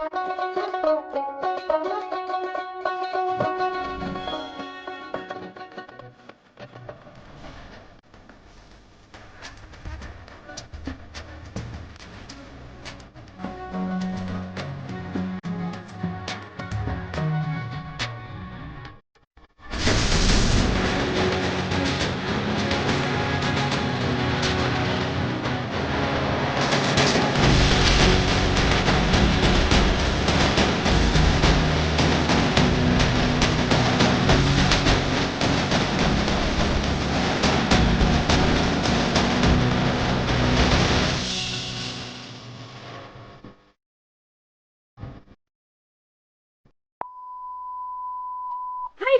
Música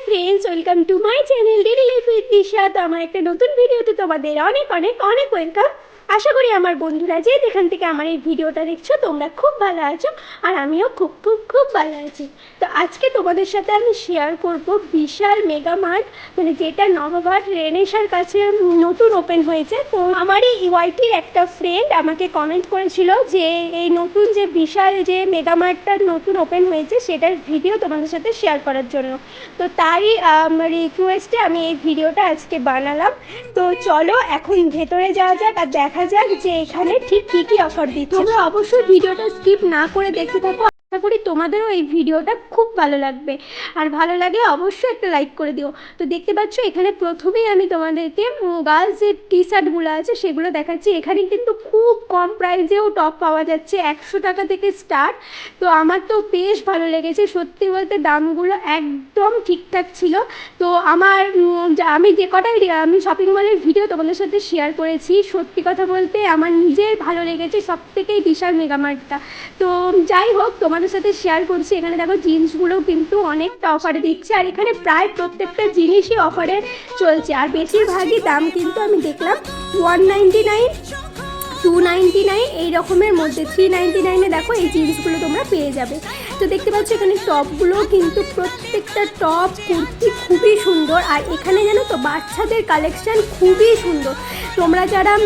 friends welcome to my channel daily life with Disha তো আমার একটা নতুন ভিডিওতে তোমাদের অনেক অনেক অনেক ওয়েলকাম আশা করি আমার বন্ধুরা যে যেখান থেকে আমার এই ভিডিওটা দেখছ, তোমরা খুব ভালো আছো আর আমিও খুব খুব খুব ভালো আছি। তো আজকে তোমাদের সাথে আমি শেয়ার করব বিশাল মেগা মার্ট মানে যেটা নবঘাট রেনেসার কাছে নতুন ওপেন হয়েছে। তো আমার এই ওয়াইটির একটা ফ্রেন্ড আমাকে কমেন্ট করেছিল যে, এই নতুন যে বিশাল যে মেগা মার্টটা নতুন ওপেন হয়েছে, সেটার ভিডিও তোমাদের সাথে শেয়ার করার জন্য। তো তারই রিকোয়েস্টে আমি এই ভিডিওটা আজকে বানালাম। তো চলো এখন ভেতরে যাওয়া যাক আর দেখা যাক যে এখানে ঠিক কি কি অফার দিচ্ছে। তোমরা অবশ্যই ভিডিওটা স্কিপ না করে দেখতে থাকো আশা করি তোমাদেরও এই ভিডিওটা খুব ভালো লাগবে। আর ভালো লাগলে অবশ্যই একটা লাইক করে দিও। তো দেখতে পাচ্ছ, এখানে প্রথমেই আমি তোমাদেরকে গার্লস যে টি শার্টগুলো আছে, সেগুলো দেখাচ্ছি। এখানে কিন্তু খুব কম প্রাইসেও টপ পাওয়া যাচ্ছে, একশো টাকা থেকে স্টার্ট তো আমার তো বেশ ভালো লেগেছে। সত্যি বলতে দামগুলো একদম ঠিকঠাক ছিল। তো আমার আমি যে কটাই আমি শপিং মলের ভিডিও তোমাদের সাথে শেয়ার করেছি, সত্যি কথা বলতে আমার নিজের ভালো লেগেছে সব থেকেই বিশাল মেগামার্টটা তো যাই হোক তোমাদের সাথে শেয়ার করছি। এখানে দেখো জিন্সগুলো কিন্তু অনেকটা অফারে দিচ্ছে, আর এখানে প্রায় প্রত্যেকটা জিনিসই অফারে চলছে। আর বেশিরভাগই দাম কিন্তু আমি দেখলাম one ninety nine two ninety nine এই রকমের মধ্যে। থ্রি নাইনটি নাইনে দেখো এই জিন্সগুলো তোমরা পেয়ে যাবে। তো দেখতে পাচ্ছ এখানে টপগুলো কিন্তু প্রত্যেকটা টপ কুর্তি খুবই সুন্দর, আর এখানে জানো তো বাচ্চাদের কালেকশান খুবই সুন্দর। তোমরা যারা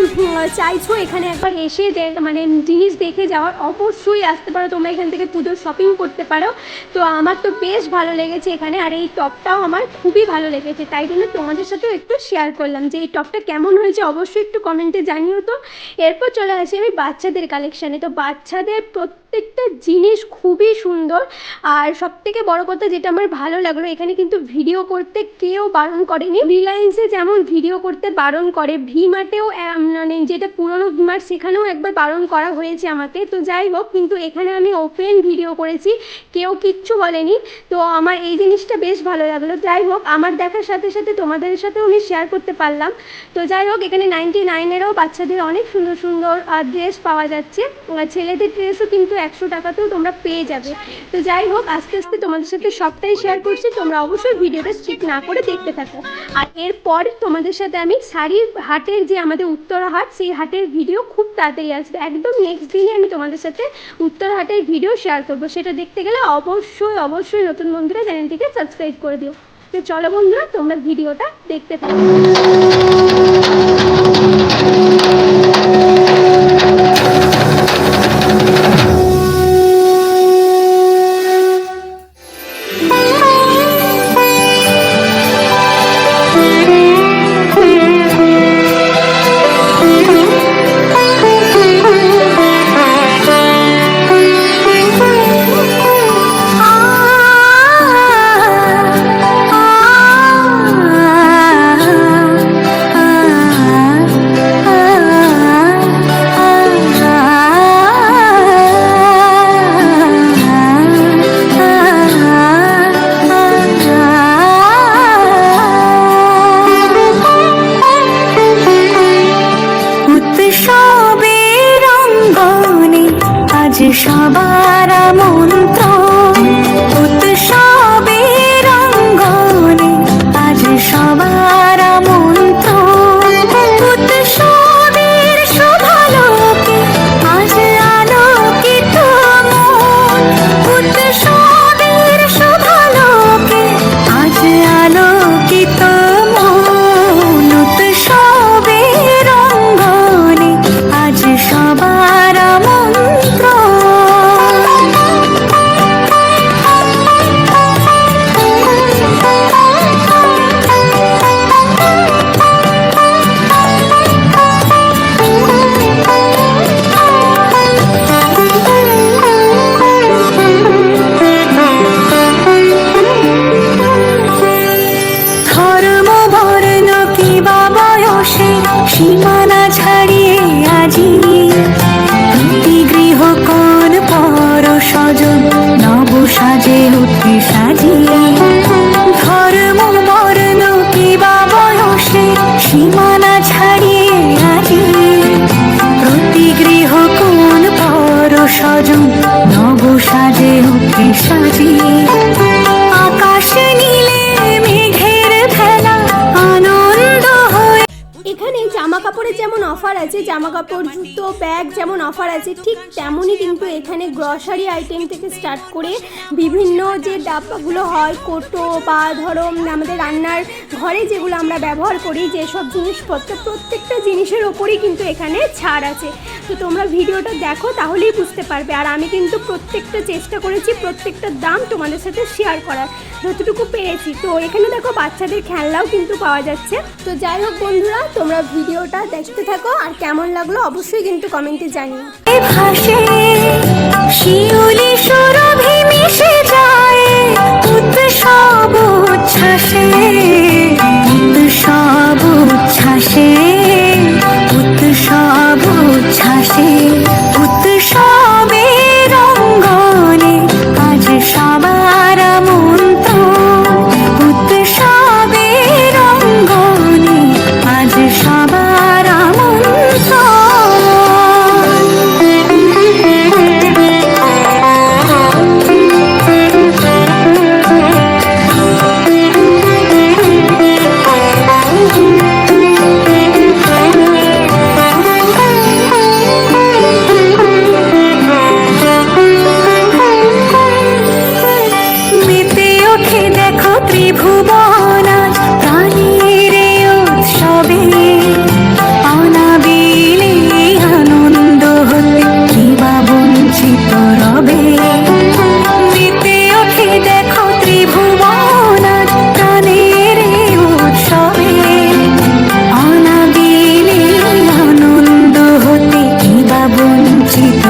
চাইছো এখানে একবার এসে দে- মানে জিনিস দেখে যাওয়ার, অবশ্যই আসতে পারো। তোমরা এখান থেকে পুজোর শপিং করতে পারো। তো আমার তো বেশ ভালো লেগেছে এখানে। আর এই টপটাও আমার খুবই ভালো লেগেছে। তাই জন্য তোমাদের সাথেও একটু শেয়ার করলাম যে এই টপটা কেমন হয়েছে। অবশ্যই একটু কমেন্টে জানিও তো। এরপর চলে আসি আমি বাচ্চাদের কালেকশানে তো বাচ্চাদের প্রত্যেকটা জিনিস খুবই সুন্দর। আর সব থেকে বড় কথা যেটা আমার ভালো লাগল, এখানে কিন্তু ভিডিও করতে কেউ বারণ করেনি। রিলায়েন্সে যেমন ভিডিও করতে বারণ করে ভি মার্টেও মানে যেটা পুরনো ভি মার্ট সেখানেও একবার বারণ করা হয়েছে আমাকে। তো যাই হোক, কিন্তু এখানে আমি ওপেন ভিডিও করেছি। কেউ কিচ্ছু বলেনি। তো আমার এই জিনিসটা বেশ ভালো লাগল। যাই হোক, আমার দেখার সাথে সাথে তোমাদের সাথেও আমি শেয়ার করতে পারলাম। তো যাই হোক, এখানে নাইনটি নাইনেরও বাচ্চাদের অনেক সুন্দর সুন্দর ড্রেস পাওয়া যাচ্ছে। ছেলেদের ড্রেসও কিন্তু একশো টাকাতেও তোমরা পেয়ে যাবে। তো যাই হোক, আস্তে আস্তে তোমাদের সাথে সবটাই শেয়ার করছি। তোমরা অবশ্যই ভিডিওটা স্কিপ না করে দেখতে থাকো। আর এরপর তোমাদের সাথে আমি শাড়ির হাটের যে আমাদের উত্তরা হাট সেই হাটের ভিডিও খুব তাড়াতাড়ি আসবে। একদম নেক্সট দিনই আমি তোমাদের সাথে উত্তরা হাটের ভিডিও শেয়ার করব। সেটা দেখতে গেলে অবশ্যই অবশ্যই নতুন বন্ধুরা চ্যানেলটিকে সাবস্ক্রাইব করে দিও। তো চলো বন্ধুরা, তোমরা ভিডিওটা দেখতে থাকো। 流，黑沙尽。আছে জামা কাপড় জুতো, ব্যাগ যেমন অফার আছে, ঠিক তেমনই কিন্তু এখানে গ্রসারি আইটেম থেকে স্টার্ট করে বিভিন্ন যে ডাব্বাগুলো হয়, কোটো বা ধরো আমাদের রান্নার ঘরে যেগুলো আমরা ব্যবহার করি, যেসব জিনিসপত্র, প্রত্যেকটা জিনিসের ওপরই কিন্তু এখানে ছাড় আছে। তো তোমরা ভিডিওটা দেখো, তাহলেই বুঝতে পারবে। আর আমি কিন্তু প্রত্যেকটা চেষ্টা করেছি, প্রত্যেকটা দাম তোমাদের সাথে শেয়ার করার। যতটুকু পেরেছি। তো এখানে দেখো বাচ্চাদের খেলনাও কিন্তু পাওয়া যাচ্ছে। তো যাই হোক বন্ধুরা, তোমরা ভিডিওটা দেখতে থাকো। আর কেমন লাগল অবশ্যই কিন্তু কমেন্টে মিশে ওঠে দেখো ত্রিভুবন প্রাণীর উৎসবে। অনাবিলে আনন্দ হতে কিবা বঞ্চিত রবে। মেতে ওঠে দেখো ত্রিভুবন প্রাণীর উৎসবে। অনাবিলে আনন্দ হতে কিবা বঞ্চিত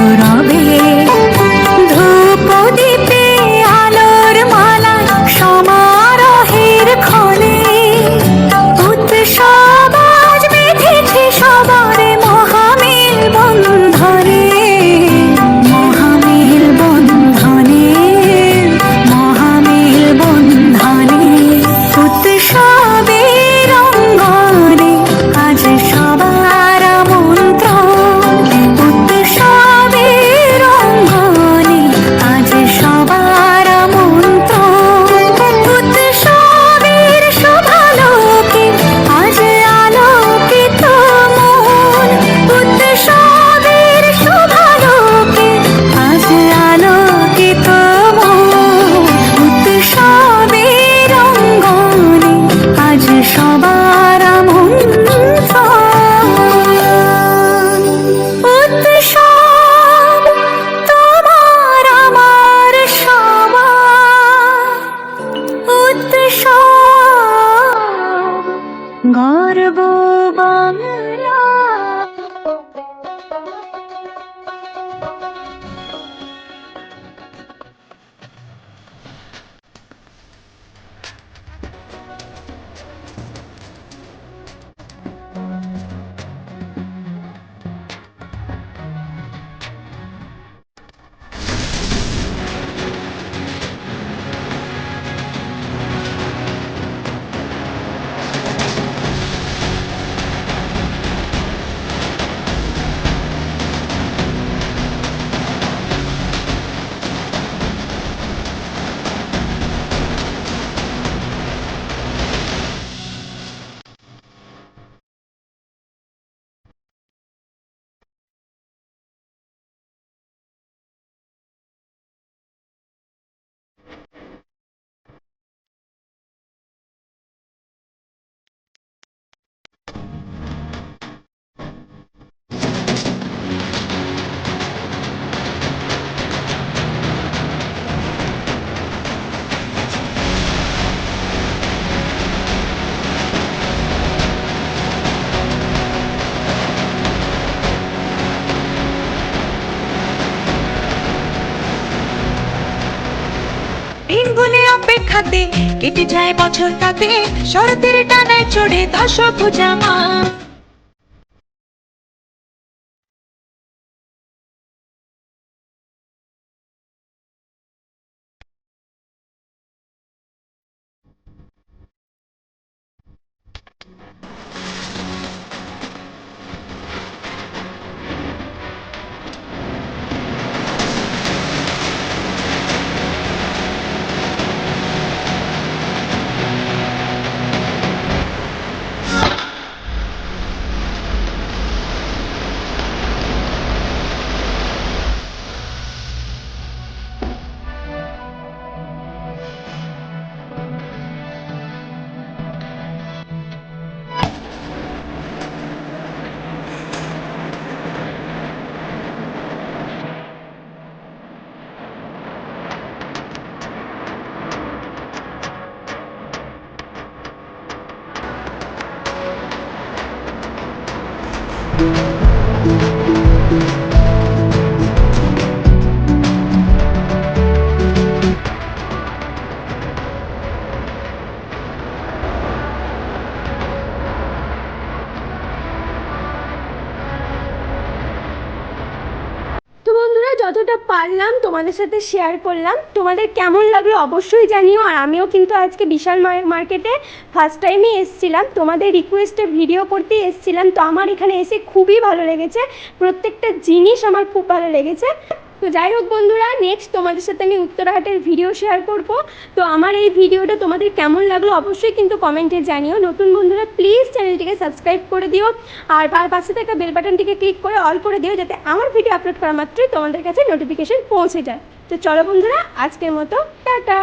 গর্ব অপেক্ষাতে কেটে যায় বছর তাতে। শরতের টানায় চড়ে দশ ভুজা পারলাম তোমাদের সাথে শেয়ার করলাম। তোমাদের কেমন লাগল অবশ্যই জানিও। আর আমিও কিন্তু আজকে বিশাল মার- মার্কেটে ফার্স্ট টাইমই এসেছিলাম। তোমাদের রিকোয়েস্টে ভিডিও করতে এসেছিলাম। তো আমার এখানে এসে খুবই ভালো লেগেছে। প্রত্যেকটা জিনিস আমার খুব ভালো লেগেছে। তো যাই হোক বন্ধুরা নেক্সট তোমাদের সাথে আমি উত্তরাহাটের ভিডিও শেয়ার করব। তো আমার এই ভিডিওটা তোমাদের কেমন লাগল অবশ্যই কিন্তু কমেন্টে জানিও। নতুন বন্ধুরা প্লিজ চ্যানেলটিকে সাবস্ক্রাইব করে দিও। আর পাশে থাকা বেল বাটনটিকে ক্লিক করে অল করে দিও, যাতে আমার ভিডিও আপলোড করা মাত্রই তোমাদের কাছে নোটিফিকেশন পৌঁছে যায়। তো চলো বন্ধুরা, আজকের মতো, টাটা!